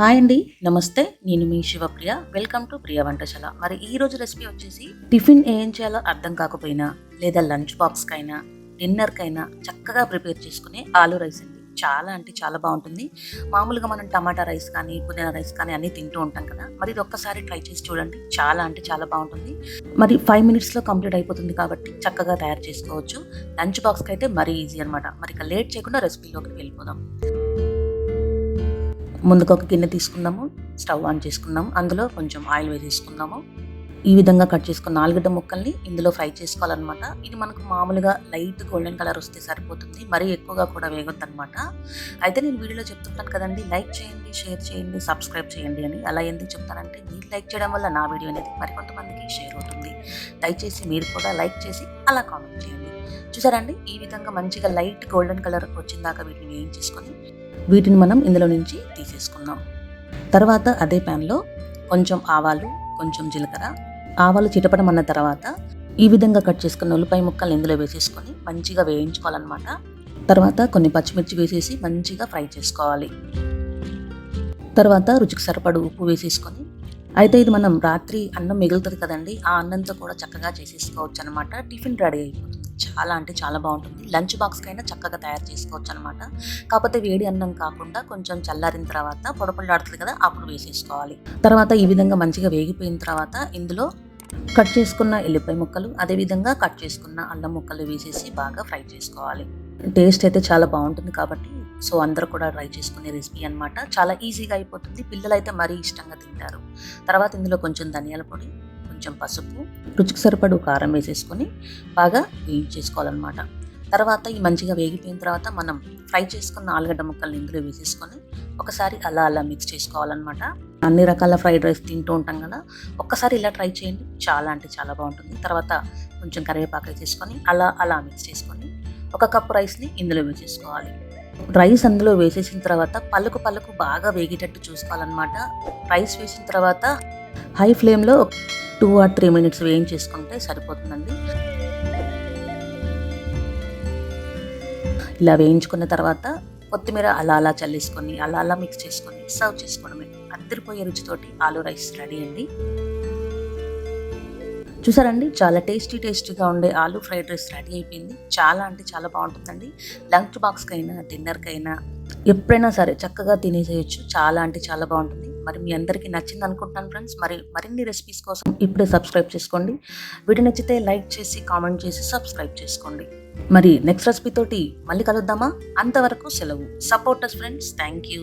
Hi అండి. నమస్తే నేను మీ Shivapriya. Welcome to Priya Vantasala. మరి ఈ రోజు రెసిపీ వచ్చేసి టిఫిన్ ఏం చేయాలో అర్థం కాకపోయినా లేదా లంచ్ బాక్స్కైనా డిన్నర్కైనా చక్కగా ప్రిపేర్ చేసుకునే ఆలూ రైస్ అండి. చాలా అంటే చాలా బాగుంటుంది. మామూలుగా మనం టమాటా రైస్ కానీ పుదీనా రైస్ కానీ అన్నీ తింటూ ఉంటాం కదా. మరి ఇది ఒక్కసారి ట్రై చేసి చూడండి. చాలా అంటే చాలా బాగుంటుంది. మరి ఫైవ్ మినిట్స్లో కంప్లీట్ అయిపోతుంది కాబట్టి చక్కగా తయారు చేసుకోవచ్చు. లంచ్ బాక్స్కి అయితే మరీ ఈజీ అనమాట మరి ఇక లేట్ చేయకుండా రెసిపీలోకి వెళ్ళిపోదాం. ముందుకు ఒక గిన్నె తీసుకుందాము స్టవ్ ఆన్ చేసుకున్నాము అందులో కొంచెం ఆయిల్ వేసేసుకుందాము. ఈ విధంగా కట్ చేసుకున్న ఆలుగడ్డ ముక్కల్ని ఇందులో ఫ్రై చేసుకోవాలన్నమాట. ఇది మనకు మామూలుగా లైట్ గోల్డెన్ కలర్ వస్తే సరిపోతుంది మరీ ఎక్కువగా కూడా వేగొద్దు అనమాట అయితే నేను వీడియోలో చెప్తుంటాను కదండి లైక్ చేయండి షేర్ చేయండి సబ్స్క్రైబ్ చేయండి అని. అలా ఎందుకు చెప్తానంటే మీరు లైక్ చేయడం వల్ల నా వీడియో అనేది మరికొంతమందికి షేర్ అవుతుంది. దయచేసి మీరు కూడా లైక్ చేసి అలా కామెంట్ చేయండి. చూసారండి? ఈ విధంగా మంచిగా లైట్ గోల్డెన్ కలర్ వచ్చిందాక వీటిని వేయించేసుకొని వీటిని మనం ఇందులో నుంచి తీసేసుకుందాం. తర్వాత అదే ప్యాన్లో కొంచెం ఆవాలు కొంచెం జీలకర్ర. ఆవాలు చిటపడమన్న తర్వాత ఈ విధంగా కట్ చేసుకున్న ఉల్లిపాయ ముక్కలు ఇందులో వేసేసుకొని మంచిగా వేయించుకోవాలన్నమాట. తర్వాత కొన్ని పచ్చిమిర్చి వేసేసి మంచిగా ఫ్రై చేసుకోవాలి. తర్వాత రుచికి సరిపడు ఉప్పు వేసేసుకొని అయితే ఇది మనం రాత్రి అన్నం మిగులుతుంది కదండి ఆ అన్నంతో కూడా చక్కగా చేసేసుకోవచ్చు అనమాట టిఫిన్ రెడీ అయిపోతుంది. చాలా అంటే చాలా బాగుంటుంది. లంచ్ బాక్స్కైనా చక్కగా తయారు చేసుకోవచ్చు అనమాట కాకపోతే వేడి అన్నం కాకుండా కొంచెం చల్లారిన తర్వాత పొడపొడలాడుతుంది కదా అప్పుడు వేసేసుకోవాలి. తర్వాత ఈ విధంగా మంచిగా వేగిపోయిన తర్వాత ఇందులో కట్ చేసుకున్న ఎల్లిపాయ ముక్కలు అదేవిధంగా కట్ చేసుకున్న అల్లం ముక్కలు వేసేసి బాగా ఫ్రై చేసుకోవాలి. టేస్ట్ అయితే చాలా బాగుంటుంది కాబట్టి సో అందరూ కూడా ట్రై చేసుకునే రెసిపీ అనమాట చాలా ఈజీగా అయిపోతుంది. పిల్లలు అయితే మరీ ఇష్టంగా తింటారు. తర్వాత ఇందులో కొంచెం ధనియాల పొడి కొంచెం పసుపు రుచికి సరిపడు కారం వేసేసుకొని బాగా వేయించేసుకోవాలన్నమాట తర్వాత ఈ మంచిగా వేగిపోయిన తర్వాత మనం ఫ్రై చేసుకున్న ఆలుగడ్డ ముక్కల్ని ఇందులో వేసేసుకొని ఒకసారి అలా అలా మిక్స్ చేసుకోవాలన్నమాట. అన్ని రకాల ఫ్రైడ్ రైస్ తింటూ ఉంటాం కదా ఒక్కసారి ఇలా ట్రై చేయండి. చాలా అంటే చాలా బాగుంటుంది. తర్వాత కొంచెం కరివేపాకు వేసేసుకొని అలా అలా మిక్స్ చేసుకొని ఒక కప్పు రైస్ని ఇందులో వేసేసుకోవాలి. రైస్ అందులో వేసేసిన తర్వాత పలుకు పలుకు బాగా వేగేటట్టు చూసుకోవాలన్నమాట. రైస్ వేసిన తర్వాత హై ఫ్లేమ్లో టూ ఆర్ త్రీ మినిట్స్ వేయించేసుకుంటే సరిపోతుందండి. ఇలా వేయించుకున్న తర్వాత కొత్తిమీర అలా అలా చల్లేసుకొని అలా అలా మిక్స్ చేసుకొని సర్వ్ చేసుకోవడమే. అద్దరిపోయే రుచితోటి ఆలూ రైస్ రెడీ అండి. చూసారండి? చాలా టేస్టీ టేస్టీగా ఉండే ఆలూ ఫ్రైడ్ రైస్ రెడీ అయిపోయింది. చాలా అంటే చాలా బాగుంటుందండి. లంచ్ బాక్స్కైనా డిన్నర్కైనా ఎప్పుడైనా సరే చక్కగా తినేసేయచ్చు. చాలా అంటే చాలా బాగుంటుంది. మరి మీ అందరికీ నచ్చింది అనుకుంటున్నాను ఫ్రెండ్స్. మరి మరిన్ని రెసిపీస్ కోసం ఇప్పుడే సబ్స్క్రైబ్ చేసుకోండి. వీడియో నచ్చితే లైక్ చేసి కామెంట్ చేసి సబ్స్క్రైబ్ చేసుకోండి. మరి నెక్స్ట్ రెసిపీ తోటి మళ్ళీ కలుద్దామా? అంతవరకు సెలవు. Supporters friends thank you